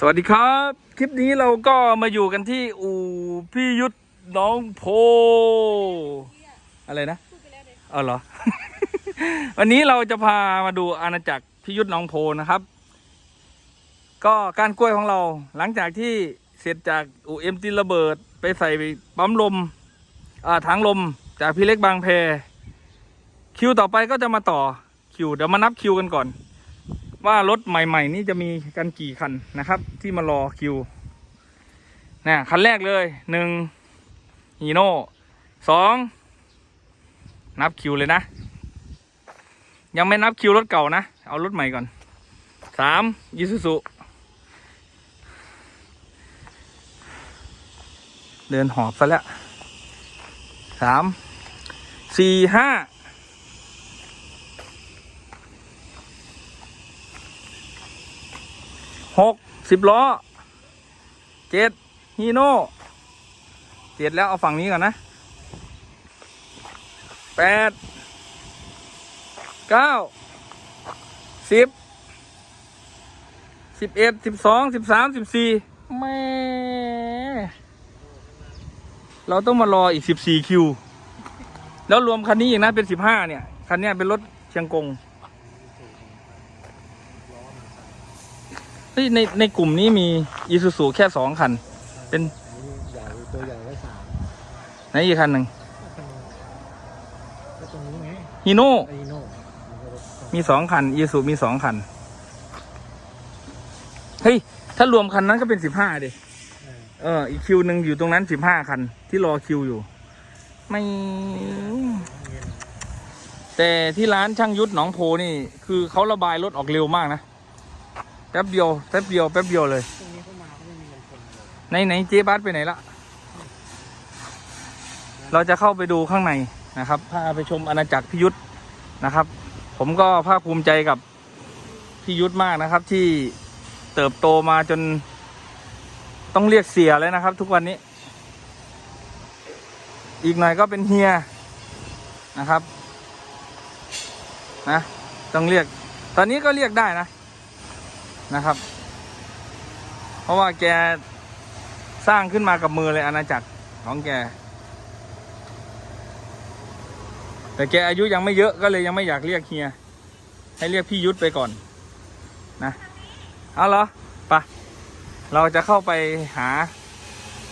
สวัสดีครับ คลิปนี้เราก็มาอยู่กันที่อู่พี่ยุทธน้องโพ อะไรนะเออเหรอ วันนี้เราจะพามาดูอาณาจักรพี่ยุทธน้องโพนะครับ ก็การกล้วยของเราหลังจากที่เสร็จจากอู่เอ็มตีระเบิดไปใส่ปั๊มลมอ่าถังลมจากพี่เล็กบางแพ คิวต่อไปก็จะมาต่อคิวเดี๋ยวมานับคิวกันก่อน ว่ารถใหม่ ๆ นี่จะมีกันกี่คันนะครับ ที่มารอคิวนะคันแรกเลยหนึ่งฮีโน่สองนับคิวเลยนะ ยังไม่นับคิวรถเก่านะ เอารถใหม่ก่อนสามยูซูซุเดินหอบซะแล้วสามสี่ห้า หกสิบล้อเจ็ดฮีโน่เจ็ดแล้วเอาฝั่งนี้ก่อนนะแปดเก้าสิบสิบเอ็ดสิบสองสิบสามสิบสี่แม่เราต้องมารออีกสิบสี่คิว แล้วรวมคันนี้อีกนะเป็นสิบห้าเนี่ย คันนี้เป็นรถเชียงกง เฮ้ยในในกลุ่มนี้มีอีซูซูแค่สองคัน เป็นใหญ่ตัวใหญ่ไว้สามไหนอีกคันหนึ่งก็ตรงนี้ไงฮีโน่ไอโน่มันก็รถมีสองคันอีซูมีสองคัน เฮ้ย ถ้ารวมคันนั้นก็เป็นสิบห้าดิเออเอออีกคิวหนึ่งอยู่ตรงนั้นสิบห้าคัน ที่รอคิวอยู่ ไม่แต่ที่ร้านช่างยุทธหนองโพนี่ คือเขาระบายรถออกเร็วมากนะแป๊บเดียวแป๊บเดียวแป๊บเดียวเลย ตรงนี้เข้ามาก็ไม่มีเงินคนเลยไหนไหนเจ๊บัสไปไหนละเราจะเข้าไปดูข้างในนะครับ พาไปชมอาณาจักรพิยุทธนะครับ ผมก็ภาคภูมิใจกับพิยุทธมากนะครับ ที่เติบโตมาจน ต้องเรียกเสียเลยนะครับ ทุกวันนี้ อีกหน่อยก็เป็นเฮียนะครับนะต้องเรียก ตอนนี้ก็เรียกได้นะ นะครับ เพราะว่าแกสร้างขึ้นมากับมือเลยอาณาจักรของแก แต่แกอายุยังไม่เยอะก็เลยยังไม่อยากเรียกเฮีย ให้เรียกพี่ยุทธไปก่อนนะเอาเหรอไปะเราจะเข้าไปหา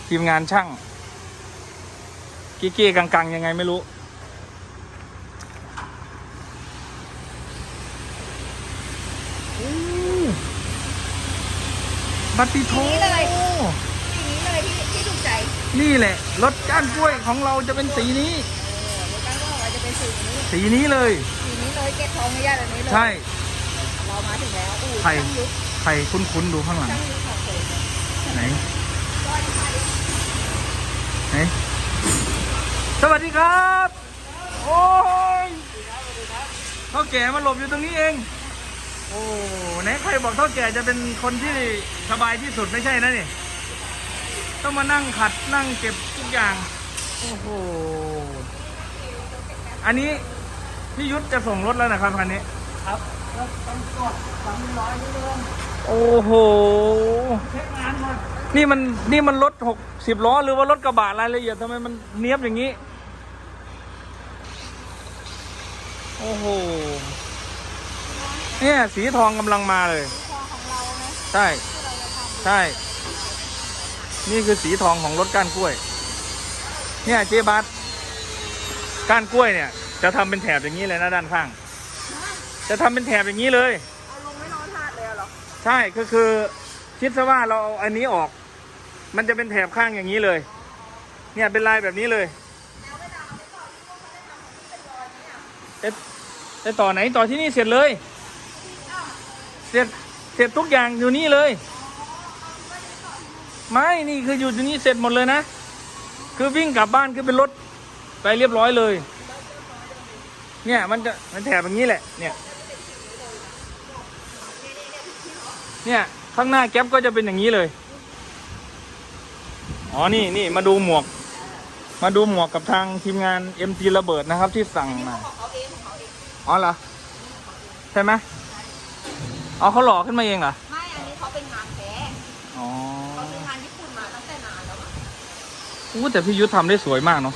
ทีมงานช่าง กี้ๆกังๆ ยังไงไม่รู้ บัตติโทนี่เลยสีนี้เลยที่ที่ถูกใจนี่แหละ รถก้านกล้วยของเราจะเป็นสีนี้เออรถตั้งก็บอกว่าจะเป็นสีนี้สีนี้เลย สีนี้เลยเก็ตทองไม่ยากแบบนี้เลยใช่ เรามาถึงแล้วอู้ใคร ช่างยุทธใครคุ้นๆดูข้างหลัง ช่างยุทธของผมไหนสวัสดีค่ะไหน สวัสดีครับ โอ้ยเท่าแก่มาหลบอยู่ตรงนี้เองโอ้ไหนใครบอกเท่าแก่จะเป็นคนที่สบายที่สุดไม่ใช่นะนี่ต้องมานั่งขัดนั่งเก็บทุกอย่าง โอ้โห อันนี้พี่ยุทธจะส่งรถแล้วนะครับคันนี้ ครับแล้วต้องกดสามร้อยนิดนึงโอ้โห เช็คงานก่อนนี่มันนี่มันรถหกสิบล้อหรือว่ารถกระบะรายละเอียดทำไมมันเนี้ยบอย่างนี้ โอ้โห เนี่ยสีทองกำลังมาเลย ทองของเรานะใช่ ที่เราจะทำใช่ นี่คือสีทองของรถก้านกล้วย เนี่ยเจ๊บัสก้านกล้วยเนี่ย จะทำเป็นแถบอย่างนี้เลยนะด้านข้างจะทำเป็นแถบอย่างนี้เลย เอาลงไม่นอนทาดเลยเหรอใช่ก็คือคิดซะว่าเราเอาอันนี้ออก มันจะเป็นแถบข้างอย่างนี้เลย เนี่ยเป็นลายแบบนี้เลยจะจะต่อไหนต่อที่นี่เสร็จเลยเสร็จเสร็จทุกอย่างอยู่นี่เลย ไม่นี่คืออยู่ที่นี่เสร็จหมดเลยนะ คือวิ่งกลับบ้านคือเป็นรถไปเรียบร้อยเลย เนี่ยมันจะมันแถบอย่างนี้แหละ เนี่ย เนี่ยข้างหน้าแก๊ปก็จะเป็นอย่างนี้เลย อ๋อ นี่นี่มาดูหมวก มาดูหมวกกับทางทีมงาน MG ระเบิดนะครับที่สั่งมา อ๋อเหรอ ใช่ไหม เอาเขาหล่อขึ้นมาเองเหรอ ไม่ อันนี้เขาเป็นงานแท้อ๋เขาเป็นงานญี่ปุ่นมาตั้งแต่นานแล้วอู้แต่พี่ยุทธทำได้สวยมากเนาะ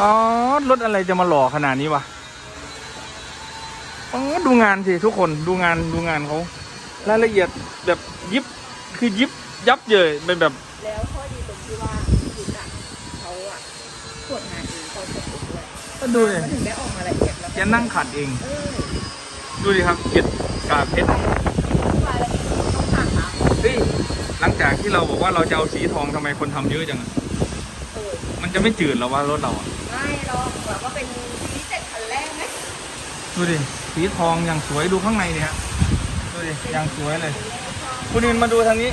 อ๋อ รถอะไรจะมาหล่อขนาดนี้วะออดูงานสิทุกคน ดูงาน ดูงานเขา รายละเอียดแบบยิบ คือยิบยับเยินเป็นแบบ แล้วข้อดีตรงที่ว่ายุทธอะเขาอะตรวจงานเองเขาจะตรวจด้วยก็ดูเลยถึงได้ออกมาละเอียดแล้วจะนั่งขัดเอง เออ ดูดิครับเกล็ดกากเพชรรายละเอียดต้องผ่านมาเฮ้ยหลังจากที่เราบอกว่าเราจะเอาสีทองทำไมคนทำเยอะจังอะเออมันจะไม่จืดเหรอวะรถเราอะไม่หรอกแบบว่าเป็นพิเศษคันแรกไหมดูดิสีทองอย่างสวยดูข้างในดิฮะดูดิอย่างสวยเลย คุณนินมาดูทางนี้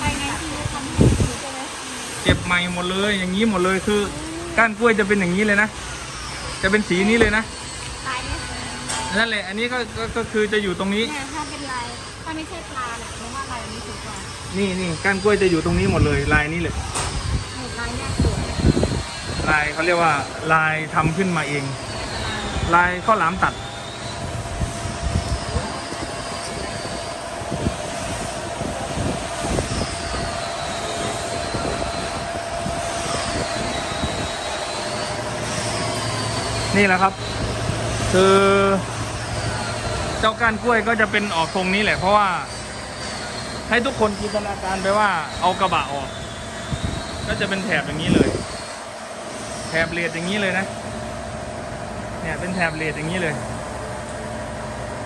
ภายในที่ทำให้ดีใช่ไหมเก็บใหม่หมดเลยอย่างนี้หมดเลยคือ ก้านกล้วยจะเป็นอย่างนี้เลยนะ จะเป็นสีนี้เลยนะลายเนี่ย นั่นแหละ อันนี้ก็ก็ก็คือจะอยู่ตรงนี้ เนี่ยถ้าเป็นลายถ้าไม่ใช่ปลาเนี่ยเพราะว่าลายนี้ถูกกว่านี่นี่ก้านกล้วยจะอยู่ตรงนี้หมดเลยลายนี้เลยหมุดลายเนี่ยสวยลายเขาเรียกว่าลายทำขึ้นมาเอง ลายข้าวหลามตัด นี่แหละครับ คือ เจ้าก้านกล้วยก็จะเป็นออกทรงนี้แหละ เพราะว่า ให้ทุกคนจินตนาการไปว่าเอากระบะออก ก็จะเป็นแถบอย่างนี้เลย แถบเลดอย่างนี้เลยนะ เนี่ยเป็นแถบเลดอย่างนี้เลย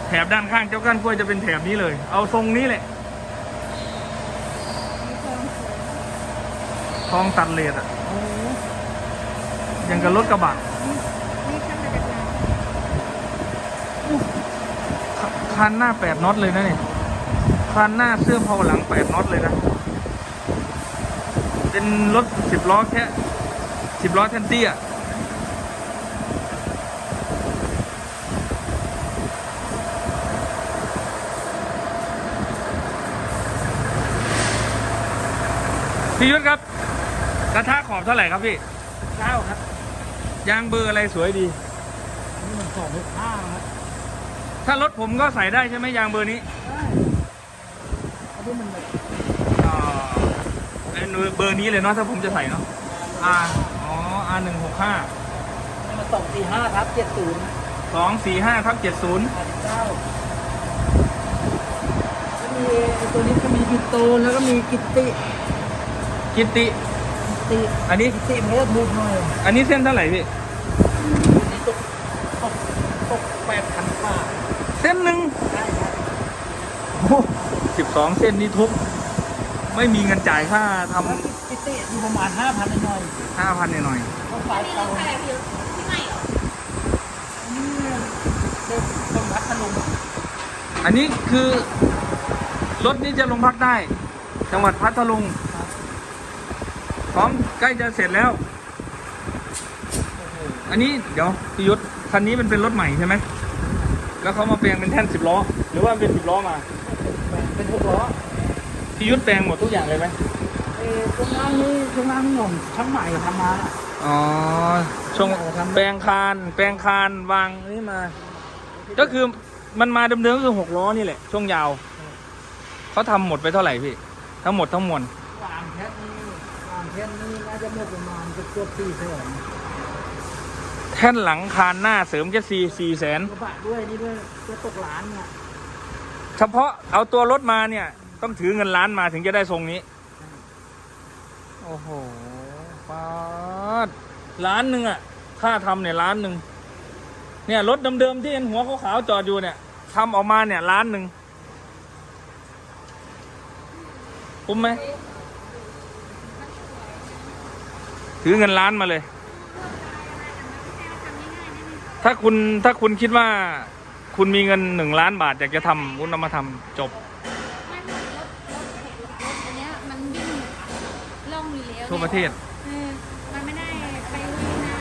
แถบด้านข้างเจ้าก้านกล้วยจะเป็นแถบนี้เลย เอาทรงนี้แหละทองตัดเลดอะยังกับรถกระบะ นี่ช่างมาจากไหน คันหน้าแปดน็อตเลยนะนี่คันหน้าเสื้อมเผาหลังแปดน็อตเลยนะ เป็นรถสิบล้อแค่สิบล้อแทนเตี้ยพี่ยุทธครับ กระทะขอบเท่าไหร่ครับพี่เก้าครับ ยางเบอร์อะไรสวยดีอันนี้มันสองหกห้าครับ ถ้ารถผมก็ใส่ได้ใช่ไหมยางเบอร์นี้ได้อันนี้มันแบบอ่าไอ้เบอร์นี้เลยเนาะถ้าผมจะใส่เนาะ R อ๋อ R หนึ่งหกห้านี่มันสองสี่ห้าครับเจ็ดศูนย์สองสี่ห้าทับเจ็ดศูนย์แปดสิบเก้าก็มีไอ้ตัวนี้ก็มีกิตโตนแล้วก็มีกิตติกิติ กิตติอันนี้ กิตติมันก็ถูกหน่อยอันนี้เส้นเท่าไหร่พี่ตัวนี้ตกตกตกแปดพันกว่า เส้นหนึ่งได้ครับสิบสองเส้นนี่ทุบไม่มีเงินจ่ายค่าทแล้วกิตติอยู่ประมาณห้าพันหน่อยำห้าพันหน่อยๆต้องสายนี่เตาอะไรพี่ที่ใหม่เหรอนี่เด็กคนพัทลุงๆอันนี้คือ รถนี้จะลงพักได้ จังหวัดพัทลุงพร้อมใกล้จะเสร็จแล้ว อันนี้เดี๋ยวพิยุทธคันนี้มันเป็นรถใหม่ใช่ไหม แล้วเขามาแปลงเป็นแท่นสิบล้อ หรือว่าเป็นสิบล้อมา เป็นหกล้อพิยุทธแปลงหมดทุกอย่างเลยไหมเออตรงนั้นนี่ตรงนั้นหน่อมช่างใหม่ทำมาอ๋อช่วงแปลงคาน แปลงคานวางนี่มา ก็คือมันมาเดิมๆก็คือหกล้อนี่แหละ ช่วงยาวเขาทำหมดไปเท่าไหร่พี่ทั้งหมดทั้งมวล วางแค่นี้วางแค่นี้น่าจะหมดประมาณเกือบเกือบสี่แสนแท่นหลังคานหน้าเสริมแค่สี่สี่แสนกระบะด้วยนี่ด้วยจะตกล้านเนี่ยเฉพาะเอาตัวรถมาเนี่ย ต้องถือเงินล้านมาถึงจะได้ทรงนี้ โอ้โหปาดล้านหนึ่งอะค่าทำเนี่ยล้านหนึ่งเนี่ยรถเดิมๆที่เห็นหัวขาวๆจอดอยู่เนี่ยทำออกมาเนี่ยล้านหนึ่งคุ้มไหมถือเงินล้านมาเลย ถ้าคุณถ้าคุณคิดว่า คุณมีเงินหนึ่งล้านบาทอยากจะทำคุณเอามาทำจบ ไม่เหมือนรถรถรถอันเนี้ยมันวิ่งล่องอยู่แล้วทั่วประเทศ เออมันไม่ได้ไปวิ่งนะ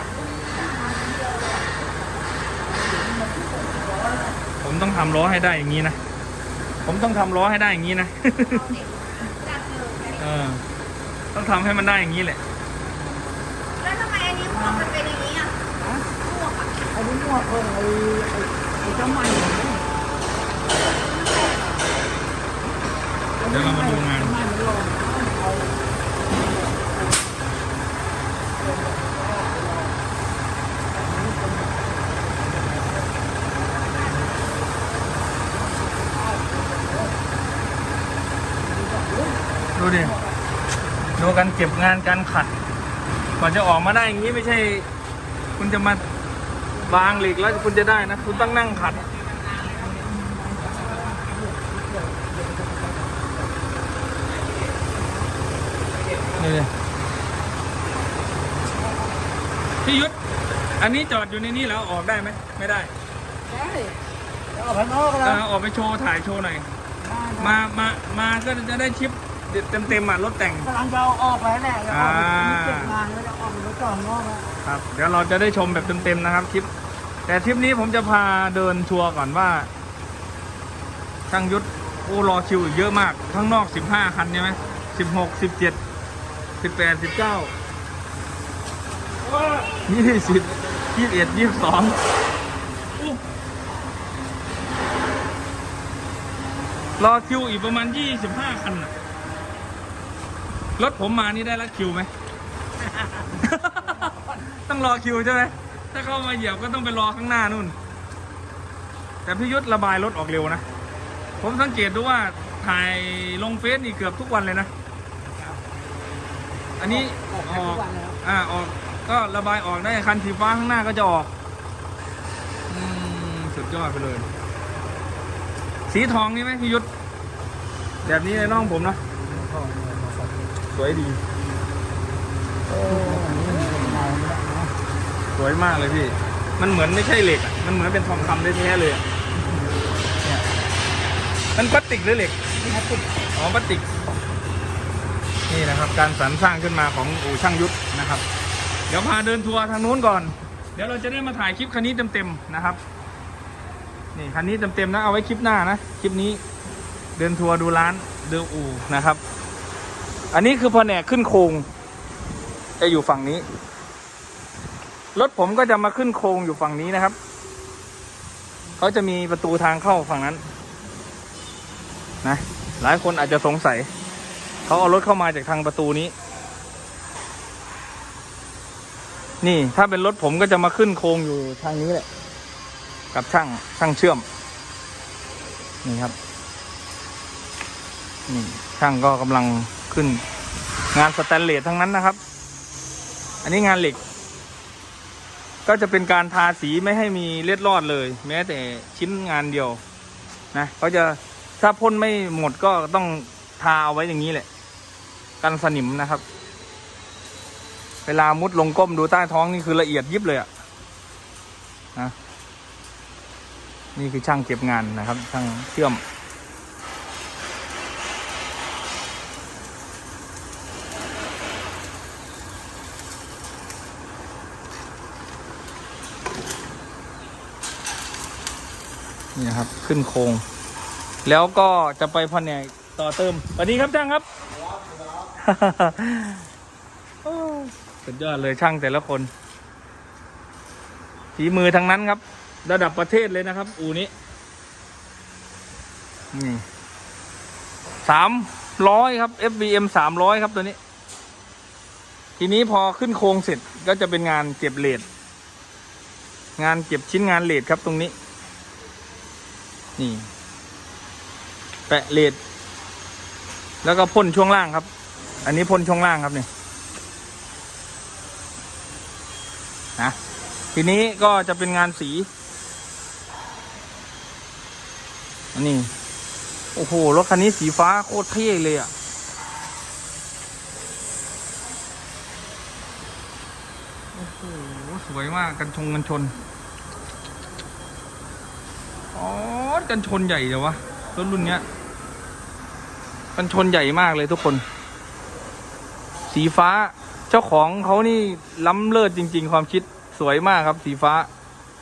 ผมต้องทำล้อให้ได้อย่างนี้นะ ผมต้องทำล้อให้ได้อย่างนี้นะจัดเลยเออ ต้องทำให้มันได้อย่างนี้แหละ แล้วทำไมอันนี้หมวกมันเป็นอย่างนี้อะหมวก อันนี้หมวกขอไอ้ไอ้เจ้าใหม่เดี๋ยวเรามาดูงานดูดิ ดูกันเก็บงานการขัด กว่าจะออกมาได้อย่างนี้ไม่ใช่ คุณจะมา วางเหล็กแล้วคุณจะได้นะ คุณต้องนั่งขัด นี่เลยพี่ยุทธอันนี้จอดอยู่ในนี้แล้วออกได้ไหม ไม่ได้ ได้จะออกไปนอกก็เอได้อออกไปโชว์ถ่ายโชว์หน่อย มา มา มาก็จะได้ชิปเต็มเต็มๆอะรถแต่งกำลังจะเอาออกไปแหละจะออกไปอ่าเก็บงานแล้วจะออกไปจอดข้างนอกแล้วครับ เดี๋ยวเราจะได้ชมแบบเต็มๆนะครับทริป แต่ทริปนี้ผมจะพาเดินทัวร์ก่อนว่า ช่างยุทธโอ้รอคิวอีกเยอะมากข้างนอก 15 คันใช่ไหม16 17 18 19 20 21 22อู้รอคิวอีกประมาณ25คันน่ะรถผมมานี่ได้ละคิวไหม ต้องรอคิวใช่ไหม ถ้าเข้ามาเหยียบก็ต้องไปรอข้างหน้านู่น แต่พี่ยุทธระบายรถออกเร็วนะ ผมสังเกตดูว่าถ่ายลงเฟซนี่เกือบทุกวันเลยนะ อันนี้ออกออกอ่าออกก็ระบายออกได้คันสีฟ้าข้างหน้าก็จะออกอสุดยอดไปเลย สีทองนี่ไหมพี่ยุทธแบบนี้ในน้องผมเนาะสวยดี วยมากเลยพี่ มันเหมือนไม่ใช่เหล็กอะมันเหมือนเป็นทองคำแท้ๆเลยเนี่ยมันพลาสติกหรือเหล็กนี่ครับติดอ๋อพลาสติก นี่นะครับ การสรรสร้างขึ้นมาของอู่ช่างยุทธนะครับ เดี๋ยวพาเดินทัวร์ทางนู้นก่อน เดี๋ยวเราจะได้มาถ่ายคลิปคันนี้เต็มๆนะครับ นี่คันนี้เต็มๆนะเอาไว้คลิปหน้านะคลิปนี้เดินทัวร์ดูร้านดูอู่นะครับ อันนี้คือแผนกขึ้นโครงจะอยู่ฝั่งนี้ รถผมก็จะมาขึ้นโครงอยู่ฝั่งนี้นะครับ เขาจะมีประตูทางเข้าฝั่งนั้น นะ หลายคนอาจจะสงสัย เขาเอารถเข้ามาจากทางประตูนี้ นี่ถ้าเป็นรถผมก็จะมาขึ้นโครงอยู่ทางนี้แหละ กับช่างช่างเชื่อม นี่ครับ นี่ช่างก็กำลังขึ้น งานสแตนเลสทั้งนั้นนะครับ อันนี้งานเหล็ก ก็จะเป็นการทาสีไม่ให้มีเล็ดรอดเลย แม้แต่ชิ้นงานเดียวนะเขาจะถ้าพ่นไม่หมดก็ต้องทาเอาไว้อย่างนี้แหละ กันสนิมนะครับ เวลามุดลงก้มดูใต้ท้องนี่คือละเอียดยิบเลยอะนะนี่คือช่างเก็บงานนะครับ ช่างเชื่อม นี่ครับ ขึ้นโครงแล้วก็จะไปแผนกต่อเติมสวัสดีครับช่างครับ สุดยอดเลยช่างแต่ละคนฝีมือทั้งนั้นครับ ระดับประเทศเลยนะครับ อูนี้นี่สามร้อยครับ FBM สามร้อยครับตัวนี้ ทีนี้พอขึ้นโครงเสร็จก็จะเป็นงานเก็บเลดงานเก็บชิ้นงานเลดครับตรงนี้ นี่ แปะเลดแล้วก็พ่นช่วงล่างครับ อันนี้พ่นช่วงล่างครับเนี่ยนะทีนี้ก็จะเป็นงานสีอันนี้ โอ้โห รถคันนี้สีฟ้าโคตรเท่เลยอะ่ะ โอ้โห สวยมาก กันชงกันชน อ๋อ กันชนใหญ่เดี๋ยววะรถรุ่นเนี้ย กันชนใหญ่มากเลยทุกคน สีฟ้าเจ้าของเขานี่ล้ำเลิศจริง ๆ ความคิดสวยมากครับ สีฟ้า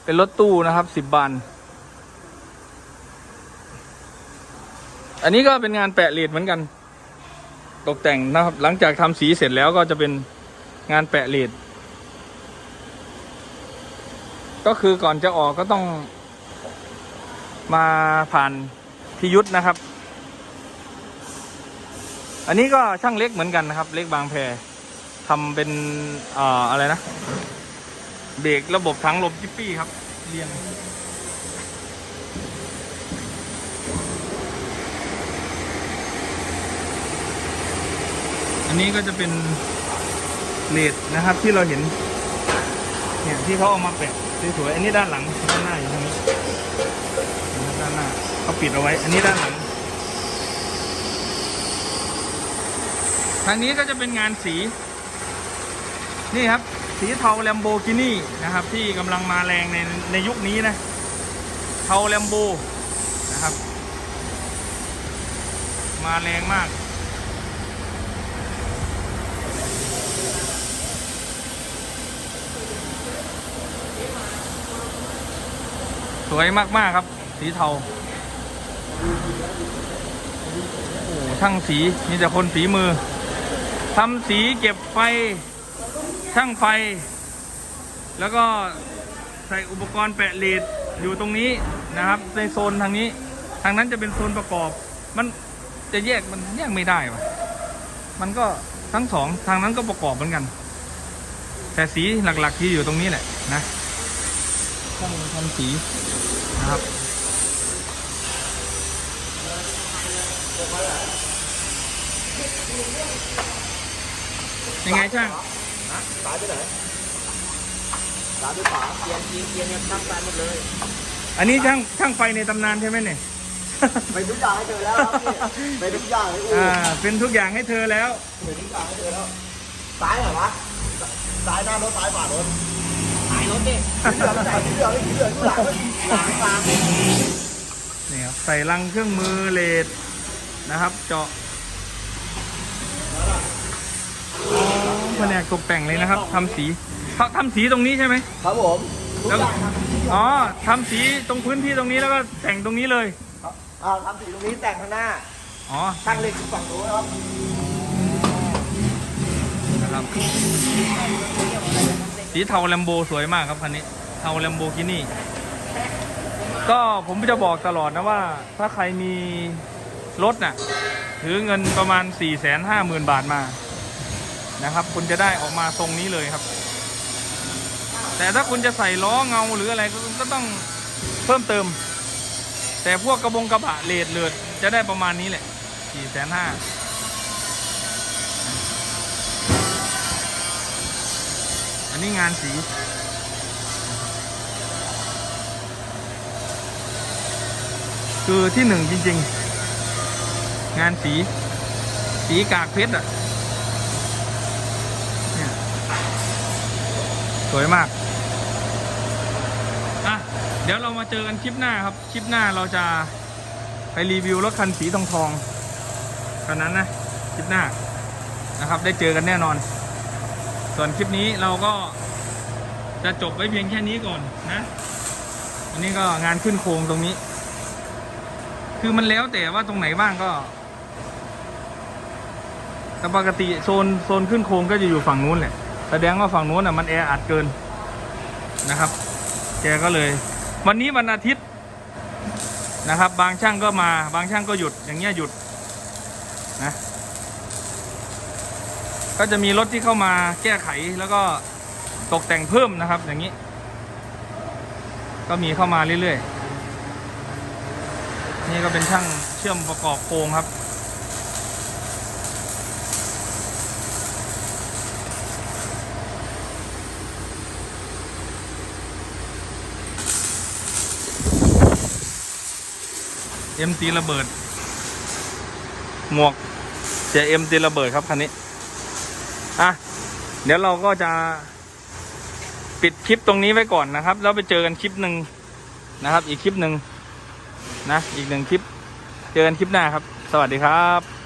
เป็นรถตู้นะครับสิบบานอันนี้ก็เป็นงานแปะเลดเหมือนกัน ตกแต่งนะครับ หลังจากทำสีเสร็จแล้วก็จะเป็นงานแปะเลดก็คือก่อนจะออกก็ต้อง มาผ่านพิยุทธนะครับ อันนี้ก็ช่างเล็กเหมือนกันนะครับ เล็กบางแพทำเป็นเอ่ออะไรนะ เบรกระบบถังลมจิปปี้ครับเรียงอันนี้ก็จะเป็นเลดนะครับที่เราเห็นเนี่ยที่เขาเอามาแปะสวยๆอันนี้ด้านหลังด้านหน้าอยู่ตรงนี้านหน้าเขาปิดเอาไว้ อันนี้ด้านหลังทางนี้ก็จะเป็นงานสี นี่ครับ สีเทาแลมโบกินี่นะครับ ที่กำลังมาแรงในในยุคนี้นะ เทาแลมโบนะครับ มาแรงมากสวยมาก ๆ ครับ สีเทา โอ้ช่างสีมีแต่คนฝีมือทำสีเก็บไฟ ช่างไฟ แล้วก็ใส่อุปกรณ์แปะเลดอยู่ตรงนี้นะครับ ในโซนทางนี้ ทางนั้นจะเป็นโซนประกอบ มันจะแยกมันแยกไม่ได้วะมันก็ทั้งสองทางนั้นก็ประกอบเหมือนกัน แต่สีหลักๆที่อยู่ตรงนี้แหละนะช่างทำสีนะครับ ยังไงช่างสายไปไหนสายไปขวาเกียร์เกียร์เกียร์เนี่ยตั้งสายหมดเลย อันนี้ช่างช่างไฟในตำนานใช่ไหมเนี่ยไปทุกอย่างให้เธอแล้วไปทุกอย่างให้อูอ่าเป็นทุกอย่างให้เธอแล้วไปทุกอย่างให้เธอแล้วซ้ายเหรอวะซ้ายหน้ารถซ้ายขวารถซ้ายรถดิเหลือใจเหลือเหลือหลังหลังหลังนี่ครับใส่ลังเครื่องมือเลด นะครับ เจาะอ๋อแผนกตกแต่งเลยนะครับทำสีเขาทำสีตรงนี้ใช่ไหมครับผมทุกอย่างครับอ๋อทำสีตรงพื้นที่ตรงนี้แล้วก็แต่งตรงนี้เลย อ่าทำสีตรงนี้แต่งข้างหน้าอ๋อช่างเหล็กอยู่ฝั่งนู้นครับนะครับ สีเทาแลมโบสวยมากครับคันนี้ เทาแลมโบกินี่ ก็ผมจะบอกตลอดนะว่า ถ้าใครมี รถน่ะ ถือเงินประมาณ4ี่แสนห้าหมื่นบาทมานะครับ คุณจะได้ออกมาทรงนี้เลยครับ แต่ถ้าคุณจะใส่ล้อเงาหรืออะไรก็ก็ต้องเพิ่มเติม แต่พวกกระบงกระบะเลดเลือดจะได้ประมาณนี้แหละสี่แสนห้าอันนี้งานสี คือที่หนึ่งจริง ๆ งานสี สีกากเพชรอะเนี่ยสวยมาก อะ เดี๋ยวเรามาเจอกันคลิปหน้าครับ คลิปหน้าเราจะไปรีวิวรถคันสีทองทองๆตอนนั้นนะ คลิปหน้านะครับ ได้เจอกันแน่นอน ส่วนคลิปนี้เราก็จะจบไว้เพียงแค่นี้ก่อนนะ อันนี้ก็งานขึ้นโครงตรงนี้ คือมันแล้วแต่ว่าตรงไหนบ้างก็ แต่ปกติโซนโซนขึ้นโครงก็จะอยู่ฝั่งนู้นแหละแสดงว่าฝั่งนู้นอะมันแออัดเกินนะครับ แกก็เลย วันนี้วันอาทิตย์นะครับ บางช่างก็มาบางช่างก็หยุดอย่างเงี้ยหยุดนะก็จะมีรถที่เข้ามาแก้ไขแล้วก็ตกแต่งเพิ่มนะครับ อย่างนี้ ก็มีเข้ามาเรื่อยๆนี่ก็เป็นช่างเชื่อมประกอบโครงครับ เอ็มตีระเบิด หมวกเจเอ็มตีระเบิดครับคันนี้ อะ เดี๋ยวเราก็จะปิดคลิปตรงนี้ไว้ก่อนนะครับ แล้วไปเจอกันคลิปหนึ่งนะครับ อีกคลิปหนึ่งนะ อีกหนึ่งคลิป เจอกันคลิปหน้าครับ สวัสดีครับ